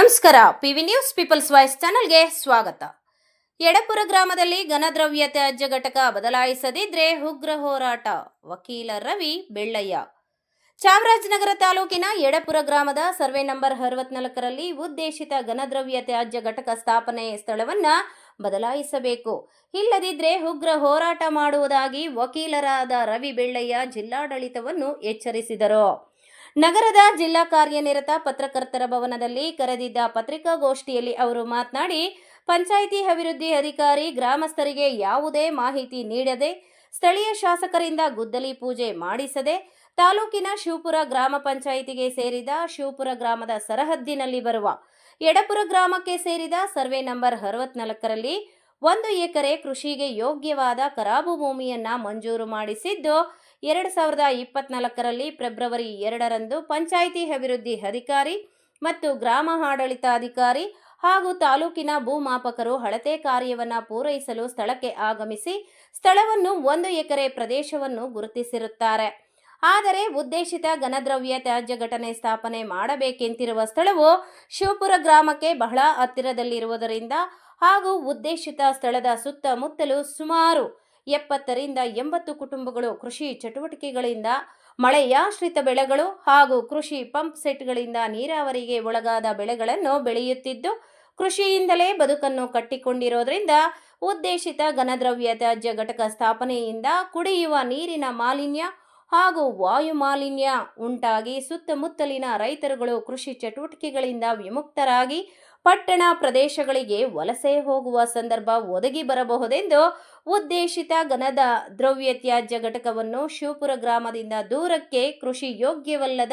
ನಮಸ್ಕಾರ. PV news people's voice ಚಾನಲ್ಗೆ ಸ್ವಾಗತ. ಎಡಪುರ ಗ್ರಾಮದಲ್ಲಿ ಘನದ್ರವ್ಯ ತ್ಯಾಜ್ಯ ಘಟಕ ಬದಲಾಯಿಸದಿದ್ರೆ ಉಗ್ರ ಹೋರಾಟ. ವಕೀಲ ರವಿ ಬೆಳ್ಳಯ್ಯ. ಚಾಮರಾಜನಗರ ತಾಲೂಕಿನ ಎಡಪುರ ಗ್ರಾಮದ ಸರ್ವೆ ನಂಬರ್ ಅರವತ್ನಾಲ್ಕರಲ್ಲಿ ಉದ್ದೇಶಿತ ಘನದ್ರವ್ಯ ತ್ಯಾಜ್ಯ ಘಟಕ ಸ್ಥಾಪನೆ ಸ್ಥಳವನ್ನ ಬದಲಾಯಿಸಬೇಕು. ಇಲ್ಲದಿದ್ರೆ ಉಗ್ರ ಹೋರಾಟ ಮಾಡುವುದಾಗಿ ವಕೀಲರಾದ ರವಿ ಬೆಳ್ಳಯ್ಯ ಜಿಲ್ಲಾಡಳಿತವನ್ನು ಎಚ್ಚರಿಸಿದರು. ನಗರದ ಜಿಲ್ಲಾ ಕಾರ್ಯನಿರತ ಪತ್ರಕರ್ತರ ಭವನದಲ್ಲಿ ಕರೆದಿದ್ದ ಪತ್ರಿಕಾಗೋಷ್ಠಿಯಲ್ಲಿ ಅವರು ಮಾತನಾಡಿ, ಪಂಚಾಯಿತಿ ಅಭಿವೃದ್ಧಿ ಅಧಿಕಾರಿ ಗ್ರಾಮಸ್ಥರಿಗೆ ಯಾವುದೇ ಮಾಹಿತಿ ನೀಡದೆ, ಸ್ಥಳೀಯ ಶಾಸಕರಿಂದ ಗುದ್ದಲಿ ಪೂಜೆ ಮಾಡಿಸದೆ, ತಾಲೂಕಿನ ಶಿವಪುರ ಗ್ರಾಮ ಪಂಚಾಯಿತಿಗೆ ಸೇರಿದ ಶಿವಪುರ ಗ್ರಾಮದ ಸರಹದ್ದಿನಲ್ಲಿ ಬರುವ ಎಡಪುರ ಗ್ರಾಮಕ್ಕೆ ಸೇರಿದ ಸರ್ವೆ ನಂಬರ್ ಅರವತ್ನಾಲ್ಕರಲ್ಲಿ ಒಂದು ಎಕರೆ ಕೃಷಿಗೆ ಯೋಗ್ಯವಾದ ಕರಾಬು ಭೂಮಿಯನ್ನ ಮಂಜೂರು ಮಾಡಿಸಿದ್ದು, ಎರಡು ಸಾವಿರದ ಇಪ್ಪತ್ನಾಲ್ಕರಲ್ಲಿ ಫೆಬ್ರವರಿ ಎರಡರಂದು ಪಂಚಾಯಿತಿ ಅಭಿವೃದ್ಧಿ ಅಧಿಕಾರಿ ಮತ್ತು ಗ್ರಾಮ ಆಡಳಿತಾಧಿಕಾರಿ ಹಾಗೂ ತಾಲೂಕಿನ ಭೂಮಾಪಕರು ಅಳತೆ ಕಾರ್ಯವನ್ನು ಪೂರೈಸಲು ಸ್ಥಳಕ್ಕೆ ಆಗಮಿಸಿ, ಸ್ಥಳವನ್ನು ಒಂದು ಎಕರೆ ಪ್ರದೇಶವನ್ನು ಗುರುತಿಸಿರುತ್ತಾರೆ. ಆದರೆ ಉದ್ದೇಶಿತ ಘನದ್ರವ್ಯ ತ್ಯಾಜ್ಯ ಘಟನೆ ಸ್ಥಾಪನೆ ಮಾಡಬೇಕೆಂತಿರುವ ಸ್ಥಳವು ಶಿವಪುರ ಗ್ರಾಮಕ್ಕೆ ಬಹಳ ಹತ್ತಿರದಲ್ಲಿರುವುದರಿಂದ ಹಾಗೂ ಉದ್ದೇಶಿತ ಸ್ಥಳದ ಸುತ್ತಮುತ್ತಲು ಸುಮಾರು ಎಪ್ಪತ್ತರಿಂದ ಎಂಬತ್ತು ಕುಟುಂಬಗಳು ಕೃಷಿ ಚಟುವಟಿಕೆಗಳಿಂದ ಮಳೆಯಾಶ್ರಿತ ಬೆಳೆಗಳು ಹಾಗೂ ಕೃಷಿ ಪಂಪ್ ಸೆಟ್ಗಳಿಂದ ನೀರಾವರಿಗೆ ಒಳಗಾದ ಬೆಳೆಗಳನ್ನು ಬೆಳೆಯುತ್ತಿದ್ದು, ಕೃಷಿಯಿಂದಲೇ ಬದುಕನ್ನು ಕಟ್ಟಿಕೊಂಡಿರೋದ್ರಿಂದ ಉದ್ದೇಶಿತ ಘನದ್ರವ್ಯ ತ್ಯಾಜ್ಯ ಘಟಕ ಸ್ಥಾಪನೆಯಿಂದ ಕುಡಿಯುವ ನೀರಿನ ಮಾಲಿನ್ಯ ಹಾಗೂ ವಾಯು ಮಾಲಿನ್ಯ ಉಂಟಾಗಿ ಸುತ್ತಮುತ್ತಲಿನ ರೈತರುಗಳು ಕೃಷಿ ಚಟುವಟಿಕೆಗಳಿಂದ ವಿಮುಕ್ತರಾಗಿ ಪಟ್ಟಣ ಪ್ರದೇಶಗಳಿಗೆ ವಲಸೆ ಹೋಗುವ ಸಂದರ್ಭ ಒದಗಿ ಬರಬಹುದೆಂದು ಉದ್ದೇಶಿತ ಘನದ ದ್ರವ್ಯ ತ್ಯಾಜ್ಯ ಘಟಕವನ್ನು ಶಿವಪುರ ಗ್ರಾಮದಿಂದ ದೂರಕ್ಕೆ ಕೃಷಿ ಯೋಗ್ಯವಲ್ಲದ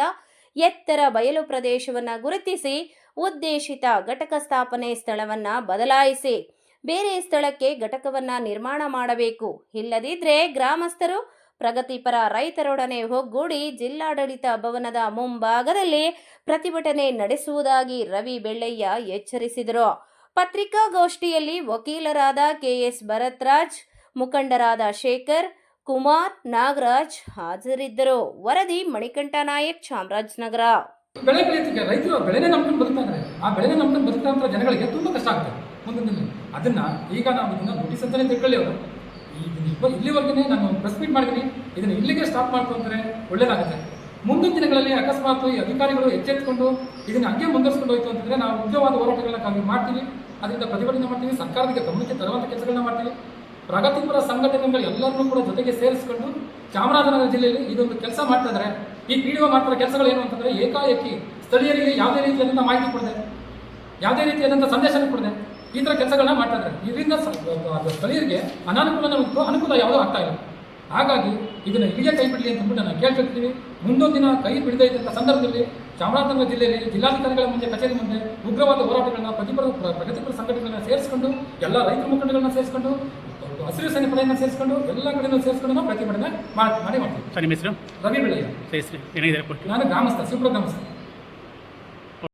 ಎತ್ತರ ಬಯಲು ಪ್ರದೇಶವನ್ನು ಗುರುತಿಸಿ ಉದ್ದೇಶಿತ ಘಟಕ ಸ್ಥಾಪನೆ ಸ್ಥಳವನ್ನು ಬದಲಾಯಿಸಿ ಬೇರೆ ಸ್ಥಳಕ್ಕೆ ಘಟಕವನ್ನು ನಿರ್ಮಾಣ ಮಾಡಬೇಕು. ಇಲ್ಲದಿದ್ದರೆ ಗ್ರಾಮಸ್ಥರು ಪ್ರಗತಿಪರ ರೈತರೊಡನೆ ಒಗ್ಗೂಡಿ ಜಿಲ್ಲಾಡಳಿತ ಭವನದ ಮುಂಭಾಗದಲ್ಲಿ ಪ್ರತಿಭಟನೆ ನಡೆಸುವುದಾಗಿ ರವಿ ಬೆಳ್ಳಯ್ಯ ಎಚ್ಚರಿಸಿದರು. ಪತ್ರಿಕಾಗೋಷ್ಠಿಯಲ್ಲಿ ವಕೀಲರಾದ ಕೆಎಸ್ ಭರತ್ರಾಜ್, ಮುಖಂಡರಾದ ಶೇಖರ್, ಕುಮಾರ್ ನಾಗರಾಜ್ ಹಾಜರಿದ್ದರು. ವರದಿ ಮಣಿಕಂಠ ನಾಯಕ್, ಚಾಮರಾಜನಗರ. ಬೆಳೆ ಬೆಳೀತಿಗೆ ರೈತರು ಬೆಳೆನೇ ನಂಬ್ಕೊಂಡು ಬದುಕ್ತಾ ಇದ್ದಾರೆ ಆ ಬೆಳೆನೇ ನಂಬ್ಕೊಂಡು ಇರೋ ಜನಗಳಿಗೆ ತುಂಬ ಕಷ್ಟ ಆಗ್ತದೆ ಮುಂದಿನ ಅದನ್ನ ಈಗ ನಾವು ನೋಟಿಸ್ ಅಂತಾನೆ ತಿಳ್ಕೊಳ್ಳಿ ಅವರು. ಇದನ್ನ ಇಲ್ಲಿವರೆಗೆ ನಾನು ಪ್ರೆಸ್ ಮೀಟ್ ಮಾಡಿದ್ದೀನಿ. ಇದನ್ನ ಇಲ್ಲಿಗೆ ಸ್ಟಾಪ್ ಮಾಡ್ಕೊಂಡ್ರೆ ಒಳ್ಳೇದಾಗುತ್ತೆ. ಮುಂದಿನ ದಿನಗಳಲ್ಲಿ ಅಕಸ್ಮಾತ್ ಈ ಅಧಿಕಾರಿಗಳು ಎಚ್ಚೆತ್ಕೊಂಡು ಇದನ್ನ ಹಂಗೆ ಮುಂದುವರಿಸ್ಕೊಂಡು ಹೋಯ್ತು ಅಂತಂದ್ರೆ ನಾವು ಉಗ್ರವಾದ ಹೋರಾಟಗಳನ್ನ ಮಾಡ್ತೀವಿ. ಅದರಿಂದ ಪ್ರತಿಭಟನೆ ಮಾಡ್ತೀವಿ. ಸರ್ಕಾರಕ್ಕೆ ಗಮನಕ್ಕೆ ತರುವಂಥ ಕೆಲಸಗಳನ್ನ ಮಾಡ್ತೀವಿ. ಪ್ರಗತಿಪರ ಸಂಘಟನೆಗಳು ಎಲ್ಲರನ್ನೂ ಕೂಡ ಜೊತೆಗೆ ಸೇರಿಸ್ಕೊಂಡು ಚಾಮರಾಜನಗರ ಜಿಲ್ಲೆಯಲ್ಲಿ ಇದೊಂದು ಕೆಲಸ ಮಾಡ್ತಾ ಈ ಪಿ ಡಿ ಒ ಮಾಡ್ತಿರೋ ಕೆಲಸಗಳು ಏನು ಅಂತಂದ್ರೆ ಏಕಾಏಕಿ ಸ್ಥಳೀಯರಿಗೆ ಯಾವುದೇ ರೀತಿಯಾದಂಥ ಮಾಹಿತಿ ಕೊಡದೆ. ಯಾವುದೇ ರೀತಿಯಾದಂಥ ಸಂದೇಶನ ಕೊಡದೆ. ಈ ಥರ ಕೆಲಸಗಳನ್ನ ಮಾಡ್ತಾ ಇದ್ದಾರೆ ಇದರಿಂದ ಸ್ಥಳೀಯರಿಗೆ ಅನಾನುಕೂಲನ ಉಂಟು ಅನುಕೂಲ ಯಾವುದೂ ಆಗ್ತಾ ಇಲ್ಲ. ಹಾಗಾಗಿ ಇದನ್ನ ಇಲ್ಲಿಗೆ ಕೈ ಬಿಡಲಿ ಅಂತ ಅಂದ್ಬಿಟ್ಟು ನಾನು ಕೇಳ್ತಿರ್ತೀವಿ ಮುಂದೊಂದು ದಿನ ಕೈ ಬಿಡದೇ ಇದ್ದಂಥ ಸಂದರ್ಭದಲ್ಲಿ ಚಾಮರಾಜನಗರ ಜಿಲ್ಲೆಯಲ್ಲಿ ಜಿಲ್ಲಾಧಿಕಾರಿಗಳ ಮುಂದೆ ಕಚೇರಿ ಮುಂದೆ ಉಗ್ರವಾದ ಹೋರಾಟಗಳನ್ನ ಪ್ರತಿಪರ ಪ್ರ- ಪ್ರಗತಿಪರ ಸಂಘಟನೆಗಳನ್ನ ಸೇರಿಸ್ಕೊಂಡು ಎಲ್ಲ ರೈತ ಮುಖಂಡಗಳನ್ನ ಸೇರಿಸ್ಕೊಂಡು ಹಸಿರು ಸೇನೆ ಪಡೆಯನ್ನು ಸೇರಿಸ್ಕೊಂಡು ಎಲ್ಲ ಕಡೆಯನ್ನು ಸೇರಿಸ್ಕೊಂಡು ನಾವು ಪ್ರತಿಭಟನೆ ಮಾಡಿ ಮಾಡಿ ಮಾಡ್ತೀವಿ. ಸರ್ ನಿಮ್ಮ ಹೆಸರು? ರವಿ ಬೆಳೆಯ ನಾನು ಗ್ರಾಮಸ್ಥ ಶಿವಪುರ ಗ್ರಾಮಸ್ಥ.